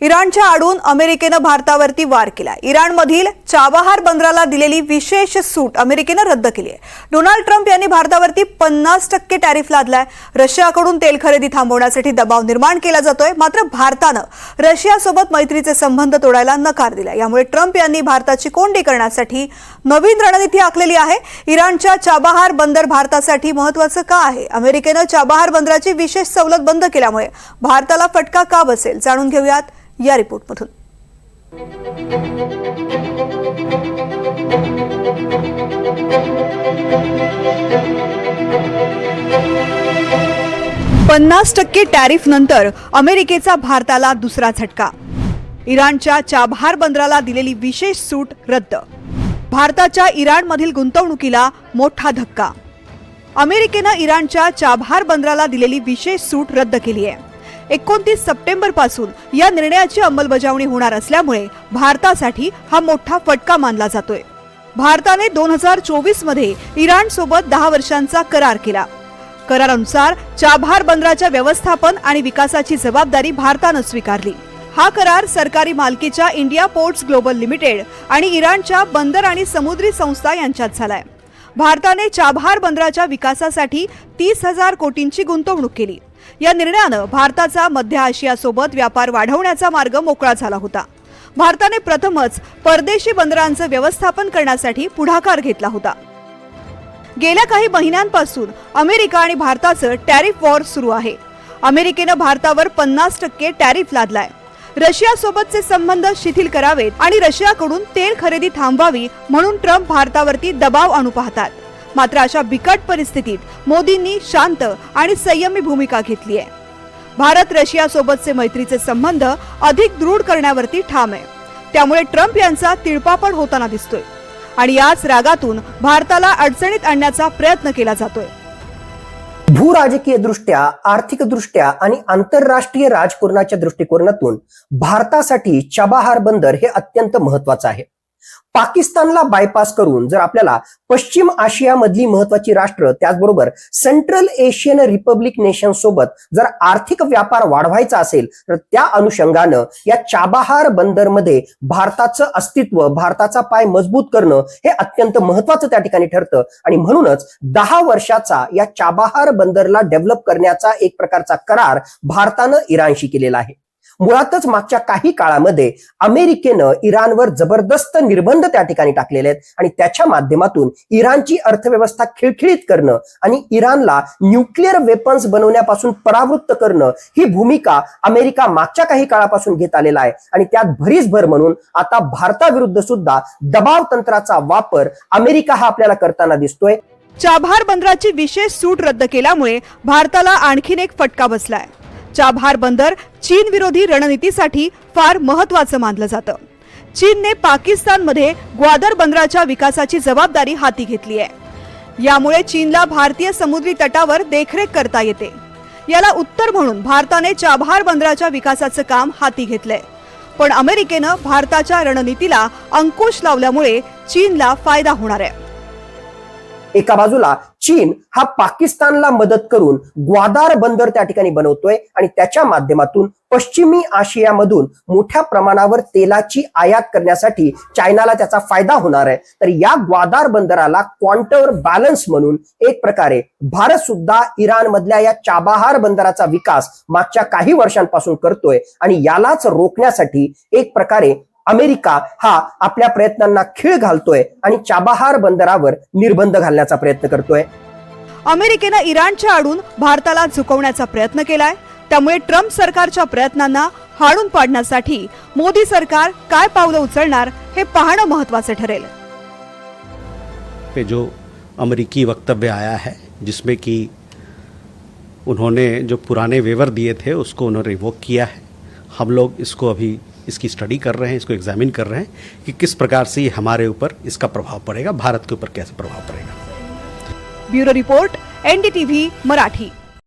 इराणच्या आडून अमेरिकेनं भारतावरती वार केला. इराणमधील चाबाहार बंदराला दिलेली विशेष सूट अमेरिकेनं रद्द केली आहे. डोनाल्ड ट्रम्प यांनी भारतावरती पन्नास टक्के टॅरिफ लादलाय. रशियाकडून तेल खरेदी थांबवण्यासाठी दबाव निर्माण केला जातोय. मात्र भारतानं रशियासोबत मैत्रीचे संबंध तोडायला नकार दिला यामुळे ट्रम्प यांनी भारताची कोंडी करण्यासाठी नवीन रणनीती आखलेली आहे. इराणच्या चाबाहार बंदर भारतासाठी महत्वाचं का आहे? अमेरिकेनं चाबाहार बंदराची विशेष सवलत बंद केल्यामुळे भारताला फटका का बसेल? जाणून घेऊयात या रिपोर्टमधून. पन्नास टक्के टॅरिफ नंतर अमेरिकेचा भारताला दुसरा झटका. इराणच्या चाबहार बंदराला दिलेली विशेष सूट रद्द. भारताच्या इराणमधील गुंतवणुकीला मोठा धक्का. अमेरिकेनं इराणच्या चाबहार बंदराला दिलेली विशेष सूट रद्द केली आहे एकोणतीस सप्टेंबरपासून या निर्णयाची अंमलबजावणी होणार असल्यामुळे भारतासाठी हा मोठा फटका मानला जातोय. भारताने दोन हजार चोवीसमध्ये इराण सोबत दहा वर्षांचा करार केला. करारानुसार चाभार बंदराच्या व्यवस्थापन आणि विकासाची जबाबदारी भारतानं स्वीकारली. हा करार सरकारी मालकीच्या इंडिया पोर्ट्स ग्लोबल लिमिटेड आणि इराणच्या बंदर आणि समुद्री संस्था यांच्यात झालाय. भारताने चाबहार बंदराच्या विकासासाठी तीस हजार कोटींची गुंतवणूक केली. या निर्णयानं भारताचा मध्य आशियासोबत व्यापार वाढवण्याचा मार्ग मोकळा झाला होता. भारताने प्रथमच परदेशी बंदरांचं व्यवस्थापन करण्यासाठी पुढाकार घेतला होता. गेल्या काही महिन्यांपासून अमेरिका आणि भारताचं टॅरिफ वॉर सुरू आहे. अमेरिकेनं भारतावर पन्नास टक्के टॅरिफ लादलाय. रशियासोबतचे संबंध शिथिल करावेत आणि रशियाकडून तेल खरेदी थांबवावी म्हणून ट्रम्प भारतावरती दबाव आणू पाहतात. मात्र अशा बिकट परिस्थितीत मोदींनी शांत आणि संयमी भूमिका घेतली आहे. भारत रशियासोबतचे मैत्रीचे संबंध अधिक दृढ करण्यावरती ठाम आहे. त्यामुळे ट्रम्प यांचा तिळपापड होताना दिसतोय. आणि याच रागातून भारताला अडचणीत आणण्याचा प्रयत्न केला जातोय. भूराजकीय दृष्ट्या आर्थिक दृष्ट्या आणि आंतरराष्ट्रीय राजकारणाच्या दृष्टिकोनातून भारतासाठी चबाहार बंदर हे अत्यंत महत्वाचं आहे. पाकिस्तानला बायपास करून जर आपल्याला पश्चिम आशियामधली महत्वाची राष्ट्र त्याचबरोबर सेंट्रल एशियन रिपब्लिक नेशन सोबत जर आर्थिक व्यापार वाढवायचा असेल तर त्या अनुषंगानं या चाबाहार बंदरमध्ये भारताचं अस्तित्व भारताचा पाय मजबूत करणं हे अत्यंत महत्वाचं त्या ठिकाणी ठरतं. आणि म्हणूनच दहा वर्षाचा या चाबाहार बंदरला डेव्हलप करण्याचा एक प्रकारचा करार भारतानं इराणशी केलेला आहे. मुळातच मागच्या काही काळामध्ये अमेरिकेनं इराणवर जबरदस्त निर्बंध त्या ठिकाणी टाकलेले आहेत आणि त्याच्या माध्यमातून इराणची अर्थव्यवस्था खिळखिळीत करणं आणि इराणला न्यूक्लिअर वेपन्स बनवण्यापासून परावृत्त करणं ही भूमिका अमेरिका मागच्या काही काळापासून घेत आलेला आहे. आणि त्यात भरीस भर म्हणून आता भारताविरुद्ध सुद्धा दबाव तंत्राचा वापर अमेरिका हा आपल्याला करताना दिसतोय. चाभार बंदराची विशेष सूट रद्द केल्यामुळे भारताला आणखीन एक फटका बसलाय. चाभार बंदर चीन विरोधी रणनीतीसाठी फार महत्वाचं मानलं जातं. चीनने पाकिस्तानमध्ये ग्वादर बंदराच्या विकासाची जबाबदारी हाती घेतली आहे. यामुळे चीनला भारतीय समुद्री तटावर देखरेख करता येते. याला उत्तर म्हणून भारताने चाबहार बंदराच्या विकासाचं काम हाती घेतलंय. पण अमेरिकेनं भारताच्या रणनीतीला अंकुश लावल्यामुळे चीनला फायदा होणार आहे. एका बाजूला चीन हा पाकिस्तानला मदत करून ग्वादार बंदर त्या ठिकाणी बनवतोय आणि त्याच्या माध्यमातून पश्चिमी आशियामधून मोठ्या प्रमाणावर तेलाची आयात करण्यासाठी चायनाला त्याचा फायदा होणार आहे. तर या ग्वादार बंदराला क्वांटर बॅलन्स म्हणून एक प्रकारे भारत सुद्धा इराण मधल्या या चाबाहार बंदराचा विकास मागच्या काही वर्षांपासून करतोय आणि यालाच रोखण्यासाठी एक प्रकारे अमेरिका हा आपल्या प्रयत्नांना खीळ घालतोय आणि चाबाहार बंदरावर निर्बंध घालण्याचा प्रयत्न करतोय. अमेरिकेनं इराणच्या आडून भारताला झुकवण्याचा प्रयत्न केलाय. त्यामुळे ट्रम्प सरकारच्या प्रयत्नांना हाणून पाडण्यासाठी मोदी सरकार काय पावलं उचलणार हे पाहणं महत्वाचं ठरेल. पे जो अमरीकी वक्तव्य आया है जिसमें कि उन्होंने जो पुराने वेवर दिए थे उसको उन्होंने रिवोक किया है। हम लोग इसको अभी इसकी स्टडी कर रहे हैं इसको एग्जामिन कर रहे हैं कि किस प्रकार से ये हमारे ऊपर इसका प्रभाव पड़ेगा भारत के ऊपर कैसे प्रभाव पड़ेगा। Bureau report NDTV Marathi.